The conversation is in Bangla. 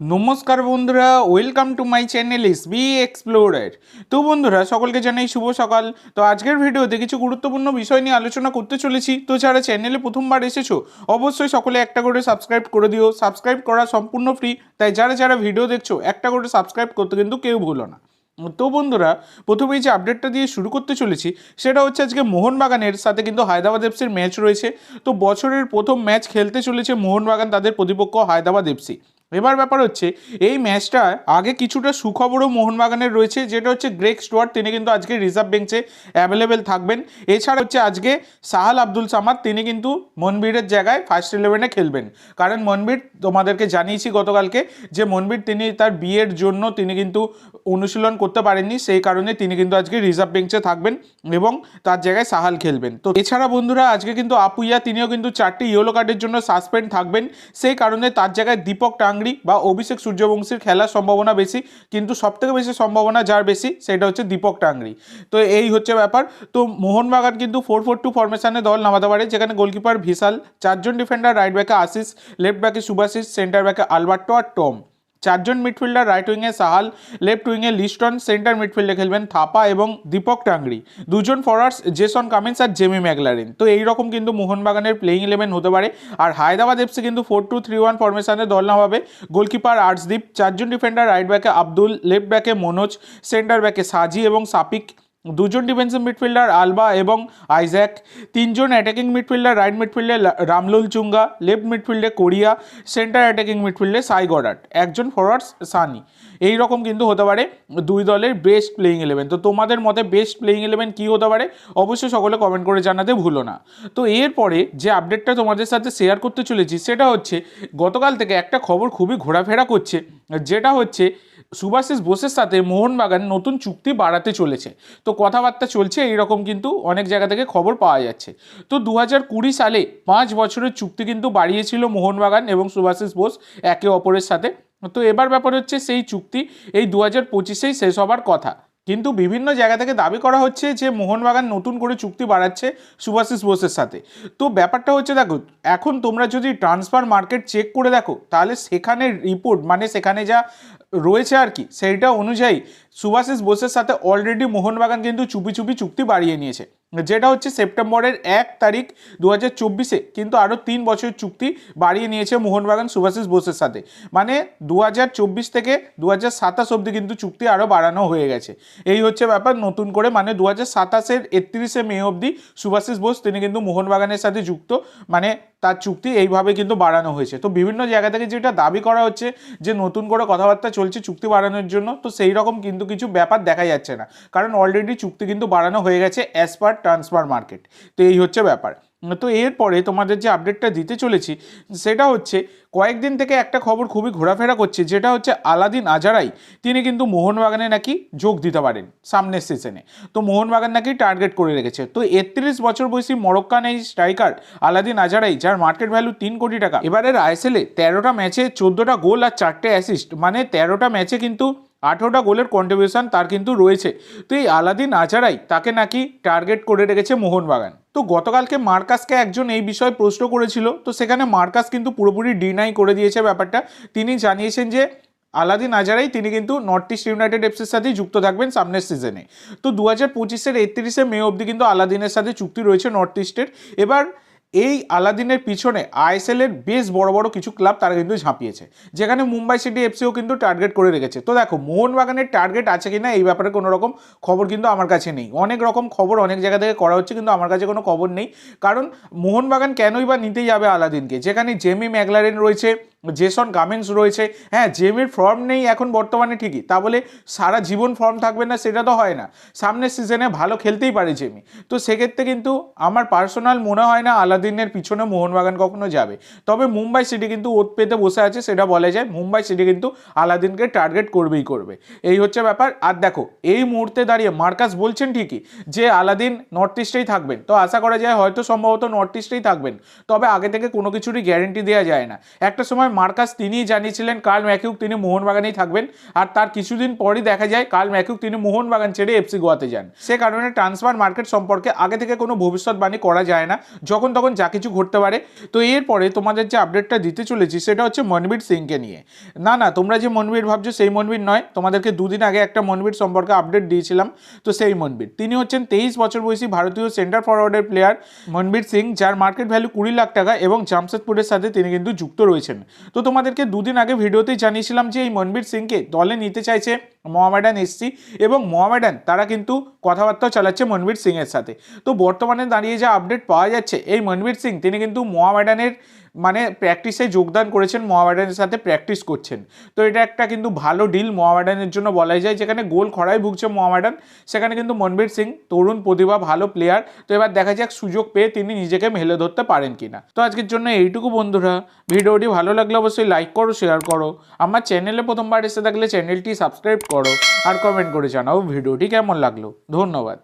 নমস্কার বন্ধুরা welcome to my channel S B explorer তো বন্ধুরা, সকলকে জানাই শুভ সকাল। তো আজকের ভিডিওতে কিছু গুরুত্বপূর্ণ বিষয় নিয়ে আলোচনা করতে চলেছি। তো যারা চ্যানেলে প্রথমবার এসেছ, অবশ্যই সকলে একটা করে সাবস্ক্রাইব করে দিও। সাবস্ক্রাইব করা সম্পূর্ণ ফ্রি তাই যারা যারা ভিডিও দেখছ, একটা করে সাবস্ক্রাইব করতে কিন্তু কেউ ভুলো না। তো বন্ধুরা প্রথমেই যে আপডেটটা দিয়ে শুরু করতে চলেছি, সেটা হচ্ছে আজকে মোহনবাগানের সাথে কিন্তু হায়দ্রাবাদ এফসির ম্যাচ রয়েছে। তো বছরের প্রথম ম্যাচ খেলতে চলেছে মোহনবাগান, তাদের প্রতিপক্ষ হায়দ্রাবাদ এফসি এবার ব্যাপার হচ্ছে, এই ম্যাচটা আগে কিছুটা সুখবরও মোহনবাগানের রয়েছে, যেটা হচ্ছে গ্রেক স্টুয়ার্ট, তিনি কিন্তু আজকে রিজার্ভ বেঞ্চে অ্যাভেলেবেল থাকবেন। এছাড়া হচ্ছে আজকে সাহাল আব্দুল সামাদ, তিনি কিন্তু মনবীরের জায়গায় ফার্স্ট ইলেভেনে খেলবেন। কারণ মনবীর, তোমাদেরকে জানিয়েছি গতকালকে যে মনবীর, তিনি তার বিয়ের জন্য তিনি কিন্তু অনুশীলন করতে পারেননি, সেই কারণে তিনি কিন্তু আজকে রিজার্ভ বেঞ্চে থাকবেন এবং তার জায়গায় সাহাল খেলবেন। তো এছাড়া বন্ধুরা, আজকে কিন্তু আপুইয়া, তিনিও কিন্তু চারটি ইয়েলো কার্ডের জন্য সাসপেন্ড থাকবেন, সেই কারণে তার জায়গায় দীপক টাংরি বা অভিষেক সূর্যবংশীর খেলার সম্ভাবনা বেশি, কিন্তু সবথেকে বেশি সম্ভাবনা যার বেশি সেটা হচ্ছে দীপক টাংরি তো এই হচ্ছে ব্যাপার। তো মোহনবাগান কিন্তু ফোর ফোর টু ফরমেশনে দল নামাতে পারে, যেখানে গোলকিপার ভিশাল, চারজন ডিফেন্ডার রাইট ব্যাকে আশিস লেফট ব্যাকে সুভাশিস সেন্টার ব্যাকে আলবার্টো আর টম। চারজন মিডফিল্ডার রাইট উইংয়ে সাহাল লেফট উইংয়ে লিস্টন সেন্টার মিডফিল্ডে খেলবেন থাপা এবং দীপক টাংরি। দুজন ফরওয়ার্ডস জেসন কামিন্স আর জেমি ম্যাগলারিন তো এইরকম কিন্তু মোহনবাগানের প্লেইং ইলেভেন হতে পারে। আর হায়দ্রাবাদ এফসি কিন্তু ফোর টু থ্রি ওয়ান ফরমেশানে দল না হবে। গোলকিপার আর্টসদীপ চারজন ডিফেন্ডার রাইট ব্যাকে আব্দুল লেফট ব্যাকে মনোজ সেন্টার ব্যাকে সাজি এবং সাপিক দুজন ডিফেন্সিভ মিডফিল্ডার আলবা এবং আইজ্যাক তিনজন অ্যাটাকিং মিডফিল্ডার রাইট মিডফিল্ডে রামলুল চুঙ্গা লেফট মিডফিল্ডে কোরিয়া সেন্টার অ্যাটাকিং মিডফিল্ডে সাই গডাট একজন ফরওয়ার্ড সানি এই রকম কিন্তু হতে পারে দুই দলের বেস্ট প্লেইং ইলেভেন তো তোমাদের মতে বেস্ট প্লেইং ইলেভেন কী হতে পারে? অবশ্যই সকলে কমেন্ট করে জানাতে ভুলো না। তো এরপরে যে আপডেটটা তোমাদের সাথে শেয়ার করতে চলেছি, সেটা হচ্ছে গতকাল থেকে একটা খবর খুবই ঘোরাফেরা করছে, যেটা হচ্ছে সুভাষিস বোসের সাথে মোহনবাগান নতুন চুক্তি বাড়াতে চলেছে। তো কথাবার্তা চলছে এইরকম কিন্তু অনেক জায়গা থেকে খবর পাওয়া যাচ্ছে। তো দু হাজার কুড়ি সালে পাঁচ বছরের চুক্তি কিন্তু বাড়িয়েছিল মোহনবাগান এবং সুভাষিস বোস একে অপরের সাথে। তো এবার ব্যাপার হচ্ছে সেই চুক্তি এই দু হাজার পঁচিশেই শেষ হবার কথা। কিন্তু বিভিন্ন জায়গা থেকে দাবি করা হচ্ছে যে মোহনবাগান নতুন করে চুক্তি বাড়াচ্ছে সুভাষিস বোসের সাথে। তো ব্যাপারটা হচ্ছে দেখো, এখন তোমরা যদি ট্রান্সফার মার্কেট চেক করে দেখো, তাহলে সেখানে রিপোর্ট মানে সেখানে যা রয়েছে আর কি। সেইটা অনুযায়ী সুভাষিস বোসের সাথে অলরেডি মোহনবাগান কিন্তু চুপি চুপি চুক্তি বাড়িয়ে নিয়েছে। যেটা হচ্ছে সেপ্টেম্বরের এক তারিখ দু হাজার চব্বিশে কিন্তু আরও তিন বছর চুক্তি বাড়িয়ে নিয়েছে মোহনবাগান সুভাষিস বোসের সাথে। মানে দু হাজার চব্বিশ থেকে দু হাজার সাতাশ অবধি কিন্তু চুক্তি আরও বাড়ানো হয়ে গেছে। এই হচ্ছে ব্যাপার, নতুন করে মানে দু হাজার সাতাশের একত্রিশে মে অবধি সুভাষিস বোস তিনি কিন্তু মোহনবাগানের সাথে যুক্ত। মানে তার চুক্তি এইভাবে কিন্তু বাড়ানো হয়েছে। তো বিভিন্ন জায়গা থেকে যেটা দাবি করা হচ্ছে যে নতুন করে কথাবার্তা চলছে চুক্তি বাড়ানোর জন্য, তো সেই রকম কিন্তু কিছু ব্যাপার দেখা যাচ্ছে না। কারণ অলরেডি চুক্তি কিন্তু বাড়ানো হয়ে গেছে অ্যাজ পার ট্রান্সফার মার্কেট তো এই হচ্ছে ব্যাপার। তো এরপরে তোমাদের যে আপডেটটা দিতে চলেছি, সেটা হচ্ছে কয়েকদিন থেকে একটা খবর খুবই ঘোরাফেরা করছে, যেটা হচ্ছে আলাদিন আজারাই, তিনি কিন্তু মোহনবাগানে নাকি যোগ দিতে পারেন সামনের সিজনে তো মোহনবাগান নাকি টার্গেট করে রেখেছে। তো একত্রিশ বছর বয়সী মরক্কান এই স্ট্রাইকার আলাদিন আজারাই, যার মার্কেট ভ্যালু তিন কোটি টাকা, এবারের আইএসএলে তেরোটা ম্যাচে চোদ্দোটা গোল আর চারটে অ্যাসিস্ট মানে তেরোটা ম্যাচে কিন্তু আঠেরোটা গোলের কন্ট্রিবিউশন তার কিন্তু রয়েছে। তো এই আলাদিন আজারাই তাকে নাকি টার্গেট করে রেখেছে মোহনবাগান। তো গতকালকে মার্কাসকে একজন এই বিষয়ে প্রশ্ন করেছিল। তো সেখানে মার্কাস কিন্তু পুরোপুরি ডিনাই করে দিয়েছে ব্যাপারটা। তিনি জানিয়েছেন যে আলাদিন আজারাই তিনি কিন্তু নর্থ ইস্ট ইউনাইটেড এফসির সাথেই যুক্ত থাকবেন সামনের সিজনে তো দু হাজার পঁচিশের একত্রিশে মে অবধি কিন্তু আলাদিনের সাথে চুক্তি রয়েছে নর্থ ইস্টের এবার এই আলাদিনের পিছনে আইএসএলের বেশ বড় বড় কিছু ক্লাব তারা কিন্তু ঝাঁপিয়েছে। যেখানে মুম্বাই সিটি এফসিও কিন্তু টার্গেট করে রেখেছে। তো দেখো, মোহনবাগানের টার্গেট আছে কিনা এই ব্যাপারে কোনো রকম খবর কিন্তু আমার কাছে নেই। অনেক রকম খবর অনেক জায়গা থেকে করা হচ্ছে, কিন্তু আমার কাছে কোনো খবর নেই। কারণ মোহনবাগান কেনই বা নিতেই যাবে আলাদিনকে? যেখানে জেমি ম্যাগলারেন রয়েছে জেসন গামেন্স রয়েছে। হ্যাঁ জেমের ফর্ম নেই এখন বর্তমানে ঠিকই। তা বলে সারা জীবন ফর্ম থাকবে না সেটা তো হয় না। সামনের সিজনে ভালো খেলতেই পারে জেমি। তো সেক্ষেত্রে কিন্তু আমার পার্সোনাল মনে হয় না আলাদিনের পিছনে মোহনবাগান কখনো যাবে। তবে মুম্বাই সিটি কিন্তু ওত পেতে বসে আছে, সেটা বলা যায়। মুম্বাই সিটি কিন্তু আলাদিনকে টার্গেট করবেই করবে। এই হচ্ছে ব্যাপার। আর দেখো, এই মুহূর্তে দাঁড়িয়ে মার্কাস বলছেন ঠিকই যে আলাদিন নর্থ ইস্টেই থাকবেন। তো আশা করা যায় হয়তো সম্ভবত নর্থ ইস্টেই থাকবেন। তবে আগে থেকে কোনো কিছুরই গ্যারেন্টি দেওয়া যায় না। একটা সময় সময় মার্কাস তিনিই জানিয়েছিলেন, কার্ল ম্যাকিউক তিনি মোহনবাগানেই থাকবেন। আর তার কিছুদিন পরই দেখা যায়, কার্ল ম্যাকিউক তিনি মোহনবাগান ছেড়ে এফসি গোয়াতে যান। সে কারণে ট্রান্সফার মার্কেট সম্পর্কে আগে থেকে কোনো ভবিষ্যৎবাণী করা যায় না। যখন তখন যা কিছু ঘটতে পারে। তো এরপরে তোমাদের যে আপডেটটা দিতে চলেছি, সেটা হচ্ছে মনবীর সিংকে নিয়ে। না না, তোমরা যে মনবীর ভাবছ, সেই মনবীর নয়। তোমাদেরকে দুদিন আগে একটা মনবীর সম্পর্কে আপডেট দিয়েছিলাম। তো সেই মনবীর। তিনি হচ্ছেন তেইশ বছর বয়সী ভারতীয় সেন্টার ফরওয়ার্ডের প্লেয়ার মনবীর সিং, যার মার্কেট ভ্যালু কুড়ি লাখ টাকা এবং জামশেদপুরের সাথে তিনি কিন্তু যুক্ত রয়েছেন। তো তোমাদেরকে দুদিন আগে ভিডিওতেই জানিয়েছিলাম যে এই মনবীর সিংকে দলে নিতে চাইছে মোহামেডান এসসি এবং মোহামেডান তারা কিন্তু কথাবার্তাও চালাচ্ছে মনবীর সিংয়ের সাথে। তো বর্তমানে দাঁড়িয়ে যা আপডেট পাওয়া যাচ্ছে, এই মনবীর সিং, তিনি কিন্তু মোহামেডানের মানে প্র্যাকটিসে যোগদান করেছেন মোহামেডানের সাথে প্র্যাকটিস করছেন। তো এটা একটা কিন্তু ভালো ডিল মোহামেডানের জন্য বলাই যায়, যেখানে গোল খরায় ভুগছে মোহামেডান, সেখানে কিন্তু মনবীর সিং, তরুণ প্রতিভা, ভালো প্লেয়ার তো এবার দেখা যাক সুযোগ পেয়ে তিনি নিজেকে মেলে ধরতে পারেন কিনা। তো আজকের জন্য এইটুকু বন্ধুরা, ভিডিওটি ভালো লাগলে অবশ্যই লাইক করো শেয়ার করো, আমার চ্যানেলে প্রথমবার এসে থাকলে চ্যানেলটি সাবস্ক্রাইব করো, আর কমেন্ট করে জানাও ভিডিওটি কেমন লাগল। ধন্যবাদ।